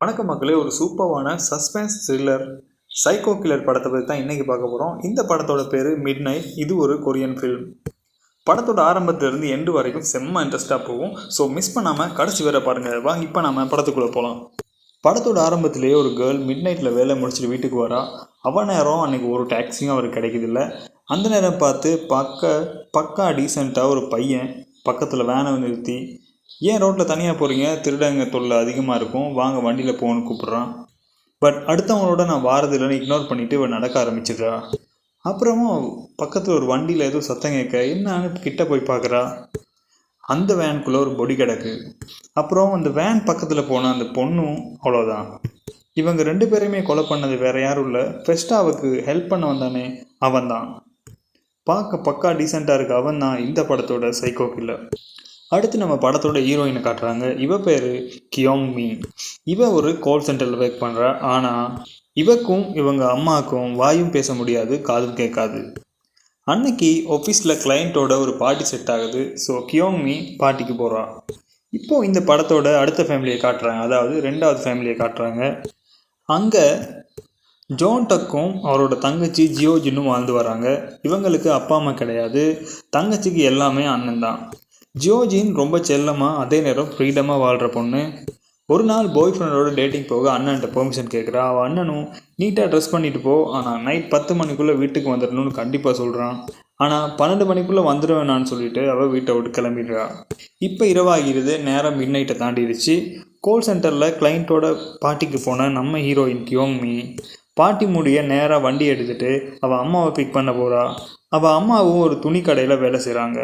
வணக்கம் மக்களே ஒரு சூப்பரான சஸ்பென்ஸ் த்ரில்லர் சைக்கோ கில்லர் படத்தை பற்றி தான் இன்றைக்கி பார்க்க போகிறோம் இந்த படத்தோட பேர் மிட் நைட் இது ஒரு கொரியன் ஃபில்ம் படத்தோட ஆரம்பத்திலிருந்து எண்டு வரைக்கும் செம்ம இன்ட்ரெஸ்ட்டாக போகும். ஸோ மிஸ் பண்ணாமல் கடைசி வேற பாருங்கள் வாங்க இப்போ நம்ம படத்துக்குள்ளே போகலாம் படத்தோட ஆரம்பத்திலேயே ஒரு கேர்ள் மிட் நைட்டில் வேலை முடிச்சுட்டு வீட்டுக்கு வரா. அவ நேரம் அன்றைக்கி ஒரு டாக்ஸியும் அவருக்கு கிடைக்குதில்ல. அந்த நேரம் பார்த்து பக்க பக்கா டீசெண்டாக ஒரு பையன் பக்கத்தில் வேனை நிறுத்தி ஏன் ரோட்டில் தனியாக போகிறீங்க திருடங்க தொல்லை அதிகமாக இருக்கும். வாங்க வண்டியில் போகணும்னு கூப்பிட்றான். பட் அடுத்தவங்களோட நான் வாரதில்லைன்னு இக்னோர் பண்ணிவிட்டு இவன் நடக்க ஆரம்பிச்சிடுறா. அப்புறமும் பக்கத்தில் ஒரு வண்டியில் ஏதோ சத்தம் கேட்க என்னன்னு கிட்ட போய் பார்க்குறா அந்த வேனுக்குள்ளே ஒரு பொடி கிடக்கு. அப்புறம் அந்த வேன் பக்கத்தில் போன அந்த பொண்ணும் அவ்வளோதான் இவங்க ரெண்டு பேரையுமே கொலை பண்ணது வேறு யாரும் இல்லை. ஃபெஸ்டாவுக்கு ஹெல்ப் பண்ண வந்தானே அவன் தான் பார்க்க பக்கா டீசெண்டாக இருக்க அவன் தான் இந்த படத்தோட சைக்கோ கில்லர் அடுத்து நம்ம படத்தோட ஹீரோயினை காட்டுறாங்க. இவ பேர் கியோங் மீ இவ ஒரு கால் சென்டரில் ஒர்க் பண்ணுறா ஆனால் இவக்கும் இவங்க அம்மாவுக்கும் வாயும் பேச முடியாது காதும் கேட்காது. அன்னைக்கு ஆஃபீஸில் கிளைண்ட்டோட ஒரு பார்ட்டி செட் ஆகுது. ஸோ கியோங் மீ பார்ட்டிக்கு போகிறா இப்போது இந்த படத்தோட அடுத்த ஃபேமிலியை காட்டுறாங்க. அதாவது ரெண்டாவது ஃபேமிலியை காட்டுறாங்க. அங்கே ஜோன் டக்கும் அவரோட தங்கச்சி ஜியோஜின்னும் வாழ்ந்து வராங்க. இவங்களுக்கு அப்பா அம்மா கிடையாது. தங்கச்சிக்கு எல்லாமே அண்ணன் தான். ஜியோஜின் ரொம்ப செல்லமாக அதே நேரம் ஃப்ரீடமாக வாழ்கிற பொண்ணு. ஒரு நாள் பாய் ஃப்ரெண்டோட டேட்டிங் போக அண்ணன்ட்ட பெர்மிஷன் கேட்குறா அவள் அண்ணனும் நீட்டாக ட்ரெஸ் பண்ணிட்டு போ. ஆனால் நைட் பத்து மணிக்குள்ளே வீட்டுக்கு வந்துடணும்னு கண்டிப்பாக சொல்கிறான் ஆனால் பன்னெண்டு மணிக்குள்ளே வந்துடுவேனான்னு சொல்லிட்டு அவள் வீட்டை விட்டு கிளம்பிடுறா. இப்போ இரவாகிறது நேரம் மிட் நைட்டை தாண்டிடுச்சு. கோல் சென்டரில் கிளைண்ட்டோட பாட்டிக்கு போன நம்ம ஹீரோயின் கியோங்மி பாட்டி முடிய நேராக வண்டி எடுத்துகிட்டு அவள் அம்மாவை பிக் பண்ண போகிறா அவள் அம்மாவும் ஒரு துணி கடையில் வேலை செய்கிறாங்க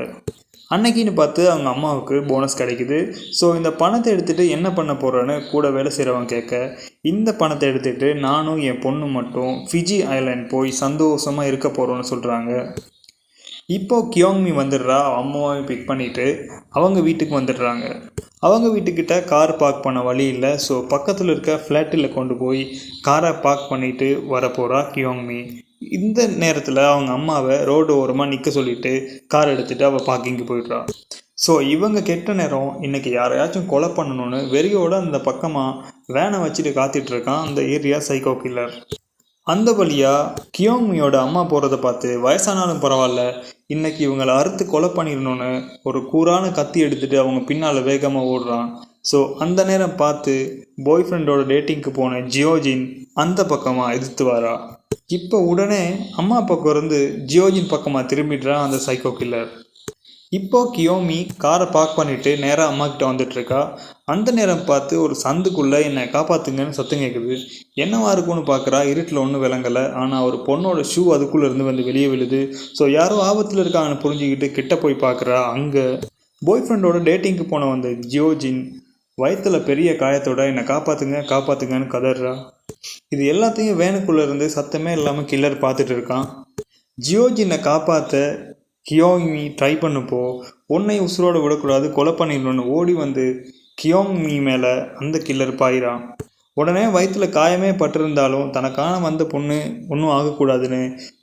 அன்னைக்குன்னு பார்த்து அவங்க அம்மாவுக்கு போனஸ் கிடைக்குது. ஸோ இந்த பணத்தை எடுத்துகிட்டு என்ன பண்ண போகிறேன்னு கூட வேலை செய்கிறவங்க கேட்க இந்த பணத்தை எடுத்துகிட்டு நானும் என் பொண்ணு மட்டும் ஃபிஜி ஐலாண்ட் போய் சந்தோஷமாக இருக்க போகிறோன்னு சொல்கிறாங்க இப்போ கியோங்மி வந்துடுறா அம்மாவை பிக் பண்ணிவிட்டு அவங்க வீட்டுக்கு வந்துடுறாங்க. அவங்க வீட்டுக்கிட்ட கார் பார்க் பண்ண வழி இல்லை ஸோ பக்கத்தில் இருக்க ஃப்ளாட்டில் கொண்டு போய் காரை பார்க் பண்ணிவிட்டு வர போகிறா கியோங்மி இந்த நேரத்தில் அவங்க அம்மாவை ரோடு ஓரமாக நிற்க சொல்லிட்டு கார் எடுத்துகிட்டு அவள் பார்க்கிங்க்கு போயிடுறா. ஸோ இவங்க கெட்ட நேரம் இன்றைக்கி யாரையாச்சும் கொலை பண்ணணும்னு வெறியோட அந்த பக்கமாக வேனை வச்சுட்டு காத்துட்ருக்கான் அந்த ஏரியா சைக்கோ கில்லர் அந்த வழியாக கியோங்மியோட அம்மா போகிறத பார்த்து வயசானாலும் பரவாயில்ல இன்னைக்கு இவங்களை அறுத்து கொலை பண்ணிடணும்னு ஒரு கூரான கத்தி எடுத்துகிட்டு அவங்க பின்னால் வேகமாக ஓடுறான். ஸோ அந்த நேரம் பார்த்து பாய் ஃப்ரெண்டோட டேட்டிங்க்கு போன ஜியோஜின் அந்த பக்கமாக எதிர்த்து வரா. இப்போ உடனே அம்மா பக்கம் இருந்து ஜியோஜின் பக்கமாக திரும்பிடுறான் அந்த சைக்கோ கில்லர் இப்போ கியோமி காரை பார்க் பண்ணிட்டு நேராக அம்மா கிட்ட வந்துட்டு இருக்கா. அந்த நேரம் பார்த்து ஒரு சந்துக்குள்ளே என்னை காப்பாற்றுங்கன்னு சத்தம் கேட்குது என்னவா இருக்கும்னு பார்க்குறா இருட்டில் ஒன்றும் விளங்கலை. ஆனால் ஒரு பொண்ணோட ஷூ அதுக்குள்ளே இருந்து வந்து வெளியே விழுது. ஸோ யாரோ ஆபத்தில் இருக்காங்கன்னு புரிஞ்சுக்கிட்டு கிட்ட போய் பார்க்குறா அங்கே பாய் ஃப்ரெண்டோட டேட்டிங்க்கு போன வந்த ஜியோஜின் வயிற்றுல பெரிய காயத்தோட என்னை காப்பாற்றுங்க காப்பாற்றுங்கன்னு கதறா. இது எல்லாத்தையும் வேனுக்குள்ளே இருந்து சத்தமே இல்லாமல் கில்லர் பார்த்துட்டு இருக்கான். ஜியோஜினை காப்பாற்ற கியோங்மி ட்ரை பண்ணப்போ உன்னை உசுரோடு விடக்கூடாது கொலை பண்ணிடணும்னு ஓடி வந்து கியோங்மி மேலே அந்த கில்லர் பாயிறான். உடனே வயிற்றுல காயமே பட்டிருந்தாலும் தனக்கான வந்த பொண்ணு ஒன்றும் ஆகக்கூடாதுன்னு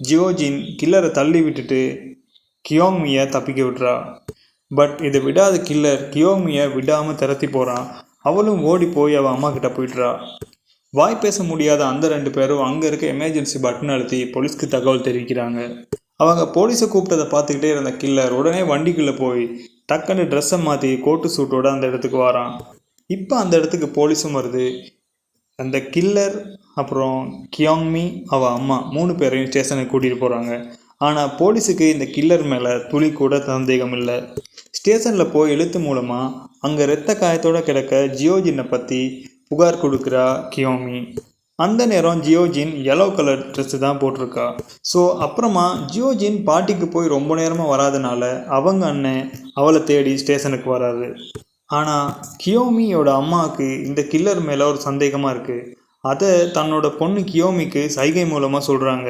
ஜியோஜின் கில்லரை தள்ளி விட்டுட்டு கியோங்மியை தப்பிக்க விட்றா பட் இதை விடாத கில்லர் கியோமியை விடாமல் திரத்தி போகிறான் அவளும் ஓடி போய் அவள் அம்மா கிட்ட போயிட்டுறா வாய் பேச முடியாத அந்த ரெண்டு பேரும் அங்கே இருக்க எமர்ஜென்சி பட்டன் அழுத்தி போலீஸ்க்கு தகவல் தெரிவிக்கிறாங்க. அவங்க போலீஸை கூப்பிட்டதை பார்த்துக்கிட்டே இருந்த கில்லர் உடனே வண்டிக்குள்ளே போய் டக்குன்னு ட்ரெஸ்ஸை மாற்றி கோட்டு சூட்டோட அந்த இடத்துக்கு வரான். இப்போ அந்த இடத்துக்கு போலீஸும் வருது. அந்த கில்லர் அப்புறம் கியோங்மி அவள் அம்மா மூணு பேரையும் ஸ்டேஷனுக்கு கூட்டிகிட்டு போகிறாங்க ஆனால் போலீஸுக்கு இந்த கில்லர் மேலே துளி கூட சந்தேகம் இல்லை. ஸ்டேஷனில் போய் எழுத்து மூலமாக அங்கே இரத்த காயத்தோடு கிடக்க ஜியோஜினை பற்றி புகார் கொடுக்குறா கியோமி. அந்த நேரம் ஜியோஜின் எல்லோ கலர் ட்ரெஸ்ஸு தான் போட்டிருக்கா. ஸோ அப்புறமா ஜியோஜின் பாட்டிக்கு போய் ரொம்ப நேரமாக வராதனால அவங்க அண்ணன் அவளை தேடி ஸ்டேஷனுக்கு வராது ஆனால் கியோமியோட அம்மாவுக்கு இந்த கில்லர் மேலே ஒரு சந்தேகமாக இருக்குது அதை தன்னோட பொண்ணு கியோமிக்கு சைகை மூலமாக சொல்கிறாங்க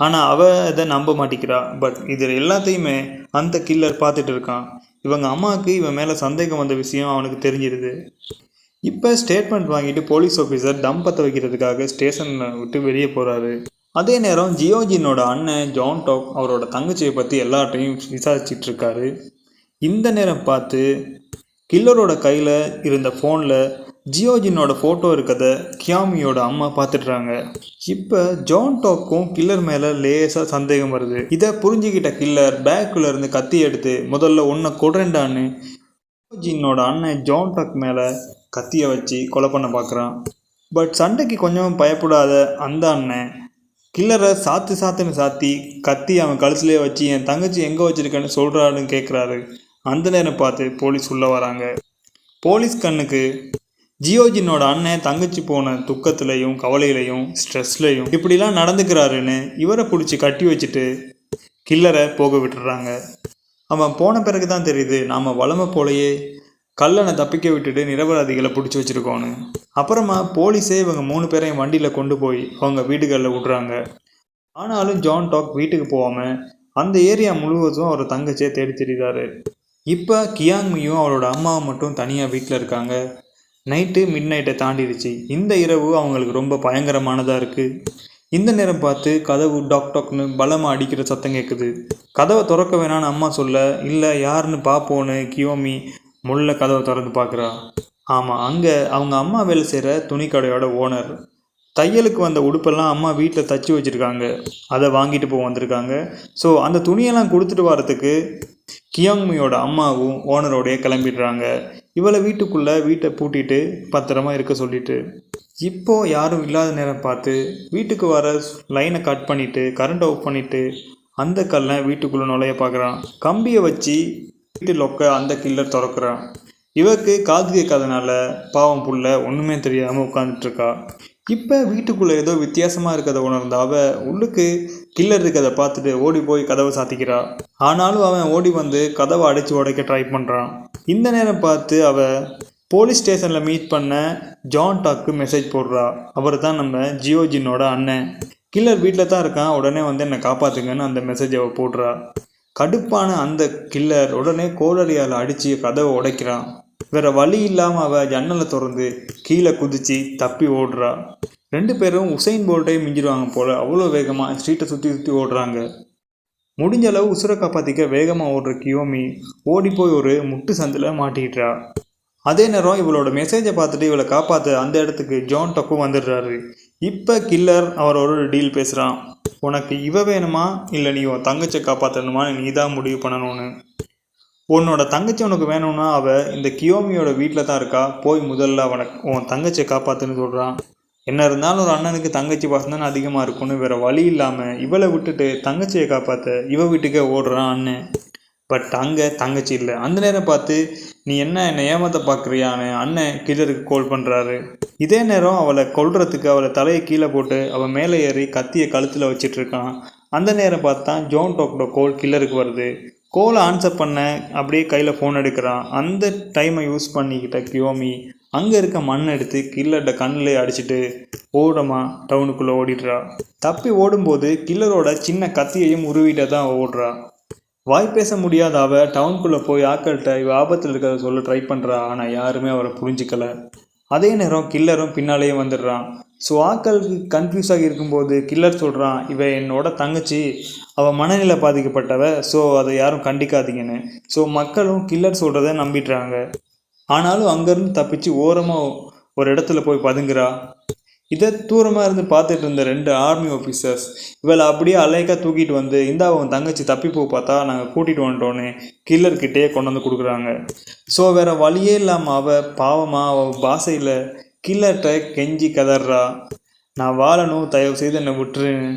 ஆனால் அவ அதை நம்ப மாட்டேங்கிறா பட் இது எல்லாத்தையுமே அந்த கில்லர் பார்த்துட்டு இருக்கான். இவங்க அம்மாவுக்கு இவன் மேலே சந்தேகம் வந்த விஷயம் அவனுக்கு தெரிஞ்சிருது. இப்போ ஸ்டேட்மெண்ட் வாங்கிட்டு போலீஸ் ஆஃபீஸர் டம் பற்ற வைக்கிறதுக்காக ஸ்டேஷனை விட்டு வெளியே போகிறாரு அதே நேரம் ஜியோஜினோட அண்ணன் ஜான் டாக் அவரோட தங்கச்சியை பற்றி எல்லார்ட்டையும் விசாரிச்சிட்டு இருக்காரு. இந்த நேரம் பார்த்து கில்லரோட கையில் இருந்த ஃபோனில் ஜியோஜினோட ஃபோட்டோ இருக்கிறத கியாமியோட அம்மா பார்த்துட்றாங்க. இப்போ ஜான் டாக்கும் கில்லர் மேலே லேசாக சந்தேகம் வருது. இதை புரிஞ்சுக்கிட்ட கில்லர் பேக்குள்ள இருந்து கத்தி எடுத்து முதல்ல ஒன்றை கொடுறேன்டான்னு ஜியோஜினோட அண்ணன் ஜான் டாக் மேலே கத்தியை வச்சு கொலை பண்ண பார்க்குறான் பட் சண்டைக்கு கொஞ்சம் பயப்படாத அந்த அண்ணன் கில்லரை சாத்து சாத்துன்னு சாத்தி கத்தி அவன் கழுத்துலேயே வச்சு என் தங்கச்சி எங்கே வச்சிருக்கேன்னு சொல்கிறாருன்னு கேட்குறாரு அந்த நேரம் பார்த்து போலீஸ் உள்ளே வராங்க. போலீஸ் கண்ணுக்கு ஜியோஜினோட அண்ணன் தங்கச்சி போன துக்கத்துலையும் கவலையிலையும் ஸ்ட்ரெஸ்லையும் இப்படிலாம் நடந்துக்கிறாருன்னு இவரை பிடிச்சி கட்டி வச்சுட்டு கில்லரை போக விட்டுறாங்க. அவன் போன பிறகு தான் தெரியுது நாம் வளமை போலயே கல்லனை தப்பிக்க விட்டுட்டு நிரபராதிகளை பிடிச்சி வச்சுருக்கோன்னு. அப்புறமா போலீஸே இவங்க மூணு பேரையும் வண்டியில் கொண்டு போய் அவங்க வீடுகளில் விட்றாங்க ஆனாலும் ஜான் டாக் வீட்டுக்கு போகாமல் அந்த ஏரியா முழுவதும் அவர் தங்கச்சியை தேடி தெரியுறாரு இப்போ கியாங்மியும் அவரோட அம்மாவும் மட்டும் தனியாக வீட்டில் இருக்காங்க. நைட்டு மிட் நைட்டை தாண்டிடுச்சு. இந்த இரவு அவங்களுக்கு ரொம்ப பயங்கரமானதாக இருக்குது இந்த நேரம் பார்த்து கதவு டாக் டாக்னு பலமாக அடிக்கிற சத்தம் கேட்குது கதவை திறக்க வேணான்னு அம்மா சொல்ல இல்லை யாருன்னு பார்ப்போன்னு கியோமி முள்ள கதவை திறந்து பார்க்குறா ஆமாம் அங்கே அவங்க அம்மா வேலை செய்கிற துணிக்கடையோட ஓனர் தையலுக்கு வந்த உடுப்பெல்லாம் அம்மா வீட்டில் தச்சு வச்சுருக்காங்க. அதை வாங்கிட்டு போக வந்திருக்காங்க. ஸோ அந்த துணியெல்லாம் கொடுத்துட்டு வரத்துக்கு கியாங்மியோட அம்மாவும் ஓனரோடைய கிளம்பிடுறாங்க. இவளை வீட்டுக்குள்ளே வீட்டை பூட்டிட்டு பத்திரமா இருக்க சொல்லிட்டு. இப்போது யாரும் இல்லாத நேரம் பார்த்து வீட்டுக்கு வர லைனை கட் பண்ணிவிட்டு கரண்ட் ஆஃப் பண்ணிவிட்டு அந்த கல்லை வீட்டுக்குள்ளே நுழைய பார்க்குறான். கம்பியை வச்சு வீட்டு லொக்க அந்த கில்லர் திறக்கிறான். இவருக்கு காது கேட்காதனால பாவம் புள்ள ஒன்றுமே தெரியாமல் உட்காந்துட்ருக்கா இப்போ வீட்டுக்குள்ளே ஏதோ வித்தியாசமாக இருக்கிறத உணர்ந்த அவள் உள்ளுக்கு கில்லர் இருக்கிறத பார்த்துட்டு ஓடி போய் கதவை சாத்திக்கிறா. ஆனாலும் அவன் ஓடி வந்து கதவை அடைச்சி உடைக்க ட்ரை பண்ணுறான் இந்த நேரம் பார்த்து அவ போலீஸ் ஸ்டேஷனில் மீட் பண்ண ஜான் டாக்கு மெசேஜ் போடுறா. அவர் தான் நம்ம ஜியோஜினோட அண்ணன். கில்லர் வீட்டில் தான் இருக்கான். உடனே வந்து என்னை காப்பாற்றுங்கன்னு அந்த மெசேஜ் அவள் போடுறா. கடுப்பான அந்த கில்லர் உடனே கோலரியால் அடித்து கதவை உடைக்கிறான். வேற வழி இல்லாமல் அவள் ஜன்னலை திறந்து கீழே குதிச்சு தப்பி ஓடுறா. ரெண்டு பேரும் உசைன் போல்ட்டே மிஞ்சிடுவாங்க போல் அவ்வளோ வேகமாக ஸ்ட்ரீட்டை சுற்றி சுற்றி ஓடுறாங்க. முடிஞ்ச அளவு உசுரை காப்பாற்றிக்க வேகமாக ஓடுற கியோமி ஓடி போய் ஒரு முட்டு சந்தில் மாட்டிக்கிட்டா. அதே நேரம் இவளோட மெசேஜை பார்த்துட்டு இவளை காப்பாற்ற அந்த இடத்துக்கு ஜான் டக்கும் வந்துடுறாரு. இப்போ கில்லர் அவரோட டீல் பேசுகிறான் உனக்கு இவ வேணுமா? இல்லை நீ உன் தங்கச்சை காப்பாற்றணுமான்னு நீ தான் முடிவு பண்ணணும்னு. உன்னோட தங்கச்சி உனக்கு வேணும்னா அவள் இந்த கியோமியோட வீட்டில் தான் இருக்கா? போய் முதல்ல அவனை உன் தங்கச்சியை காப்பாற்றுன்னு சொல்கிறான் என்ன இருந்தாலும் ஒரு அண்ணனுக்கு தங்கச்சி பாசம் தானே அதிகமாக இருக்கும்னு வேறு வழி இல்லாமல் இவளை விட்டுட்டு தங்கச்சியை காப்பாற்ற இவ வீட்டுக்கே ஓடுறான் அண்ணன் பட் அங்கே தங்கச்சி இல்லை. அந்த நேரம் பார்த்து நீ என்ன என்னை ஏமாத்த பார்க்குறியான்னு அண்ணன் கில்லருக்கு கால் பண்ணுறாரு இதே நேரம் அவளை கொல்றதுக்கு அவளை தலையை கீழே போட்டு அவள் மேலே ஏறி கத்தியை கழுத்தில் வச்சிட்டு இருக்கான். அந்த நேரம் பார்த்தா ஜோன் டோக்கோட கோல் கில்லருக்கு வருது. கோலை ஆன்சர் பண்ண அப்படியே கையில் ஃபோன் எடுக்கிறான். அந்த டைமை யூஸ் பண்ணிக்கிட்ட கியோமி அங்கே இருக்க மண் எடுத்து கில்லர்ட கண்ணில் அடிச்சிட்டு ஓடமா டவுனுக்குள்ளே ஓடிடுறா. தப்பி ஓடும்போது கில்லரோட சின்ன கத்தியையும் உருவிட்ட தான் ஓடுறா. வாய் பேச முடியாத அவ டவுனுக்குள்ளே போய் ஆக்கள்கிட்ட இவ ஆபத்தில் இருக்கிறத சொல்ல ட்ரை பண்ணுறா ஆனால் யாருமே அவரை புரிஞ்சிக்கல. அதே நேரம் கில்லரும் பின்னாலேயே வந்துடுறான். ஸோ ஆக்களுக்கு கன்ஃபியூஸ் ஆகி இருக்கும்போது கில்லர் சொல்கிறான் இவன் என்னோட தங்கச்சி. அவள் மனநிலை பாதிக்கப்பட்டவ. ஸோ அதை யாரும் கண்டிக்காதீங்கன்னு. ஸோ மக்களும் கில்லர் சொல்கிறத நம்பிடுறாங்க. ஆனாலும் அங்கேருந்து தப்பிச்சு ஓரமாக ஒரு இடத்துல போய் பதுங்குறா. இதை தூரமாக இருந்து பார்த்துட்டு இருந்த ரெண்டு ஆர்மி ஆஃபீஸர்ஸ் இவளை அப்படியே அலைக்காக தூக்கிட்டு வந்து இந்த அவன் தங்கச்சி தப்பி போய் பார்த்தா நாங்கள் கூட்டிகிட்டு வந்துட்டோன்னு கில்லர்கிட்டே கொண்டு வந்து கொடுக்குறாங்க. ஸோ வேறு வழியே இல்லாமல் அவள் பாவமாக அவள் பாசையில் கில்லர்கிட்ட கெஞ்சி கதறா. நான் வாழணும் தயவு செய்து என்னை விட்டுருன்னு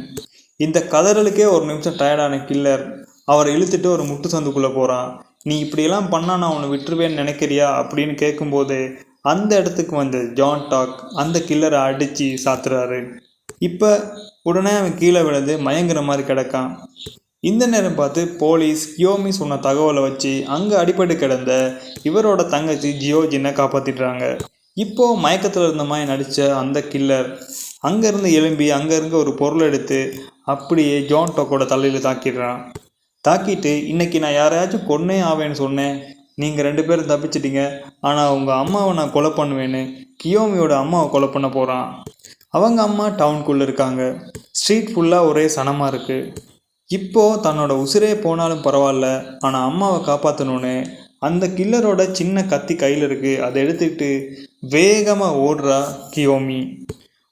இந்த கதறலுக்கே ஒரு நிமிஷம் டயர்டான கில்லர். அவரை இழுத்துட்டு ஒரு முட்டு சந்துக்குள்ளே போகிறான் நீ இப்படியெல்லாம் பண்ணால் நான் உன்னை விட்டுருவேன்னு நினைக்கிறியா? அப்படின்னு கேட்கும்போது அந்த இடத்துக்கு வந்த ஜான் டாக் அந்த கில்லரை அடித்து சாத்துறாரு. இப்போ உடனே அவன் கீழே விழுந்து மயங்குற மாதிரி கிடக்கான். இந்த நேரம் பார்த்து போலீஸ் கியோமி சொன்ன தகவலை வச்சு அங்கே அடிபட்டு கிடந்த இவரோட தங்கச்சி ஜியோஜினை காப்பாற்றிடுறாங்க இப்போ மயக்கத்தில் இருந்த மாதிரி நடித்த அந்த கில்லர் அங்கேருந்து எழும்பி அங்கேருந்து ஒரு பொருள் எடுத்து அப்படியே ஜான் டோக்கோட தலையில் தாக்கிடுறான். தாக்கிட்டு இன்னைக்கு நான் யாரையாச்சும் கொன்னே ஆவேன்னு சொன்னேன். நீங்கள் ரெண்டு பேரும் தப்பிச்சிட்டீங்க. ஆனால் உங்கள் அம்மாவை நான் கொலை பண்ணுவேன்னு கியோமியோட அம்மாவை கொலை பண்ண போகிறான் அவங்க அம்மா டவுனுக்குள்ளே இருக்காங்க. ஸ்ட்ரீட் ஃபுல்லாக ஒரே சனமாக இருக்குது இப்போது தன்னோட உசிரே போனாலும் பரவாயில்ல. ஆனால் அம்மாவை காப்பாற்றணுன்னு அந்த கில்லரோட சின்ன கத்தி கையில் இருக்குது அதை எடுத்துக்கிட்டு வேகமாக ஓடுறா கியோமி.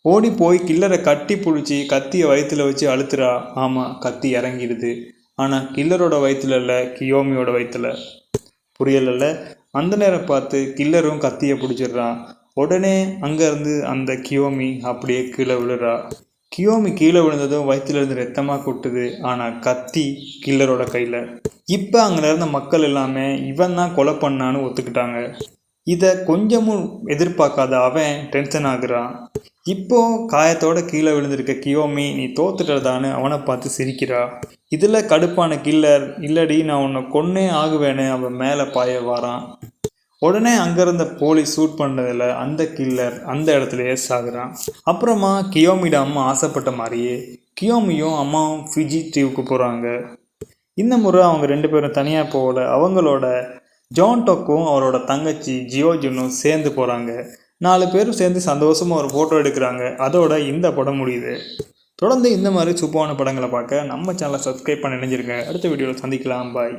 ஓடி போய் கில்லரை கட்டி பிடிச்சி கத்தியை வயிற்றுல வச்சு அழுத்துறா. ஆமாம் கத்தி இறங்கிடுது. ஆனால் கில்லரோட வயிற்றுல இல்லை கியோமியோட வயிற்றுல புரியலைல்ல அந்த நேரம் பார்த்து கில்லரும் கத்தியை பிடிச்சிடுறான். உடனே அங்கேருந்து அந்த கியோமி அப்படியே கீழே விழுறா. கியோமி கீழே விழுந்ததும் வயிற்றுல இருந்து ரத்தமாக கொட்டுது. ஆனால் கத்தி கில்லரோட கையில். இப்போ அங்கே இருந்த மக்கள் எல்லாமே இவன் தான் கொலை பண்ணான்னு ஒத்துக்கிட்டாங்க. இதை கொஞ்சமும் எதிர்பார்க்காத அவன் டென்ஷன் ஆகுறான். இப்போ காயத்தோட கீழே விழுந்திருக்க கியோமி நீ தோத்துட்டதான்னு அவனை பார்த்து சிரிக்கிறா. இதில் கடுப்பான கில்லர் இல்லடி நான் உன்னை கொன்னே ஆகுவேன்னு அவன் மேலே பாய வாரான். உடனே அங்கே இருந்த போலீஸ் சூட் பண்ணதில் அந்த கில்லர் அந்த இடத்துலயே சாகுறான். அப்புறமா கியோமிட அம்மா ஆசைப்பட்ட மாதிரியே கியோமியும் அம்மாவும் ஃபிஜி தீவுக்கு போகிறாங்க இந்த முறை அவங்க ரெண்டு பேரும் தனியாக போகல. அவங்களோட ஜான் டொக்கும் அவரோட தங்கச்சி ஜியோஜுனும் சேர்ந்து போகிறாங்க நாலு பேரும் சேர்ந்து சந்தோஷமாக ஒரு ஃபோட்டோ எடுக்கிறாங்க. அதோட இந்த படம் முடியுது. தொடர்ந்து இந்த மாதிரி சூப்பரான படங்களை பார்க்க நம்ம சேனலை சப்ஸ்கிரைப் பண்ணி நினைஞ்சிருங்க. அடுத்த வீடியோவில் சந்திக்கலாம். பாய்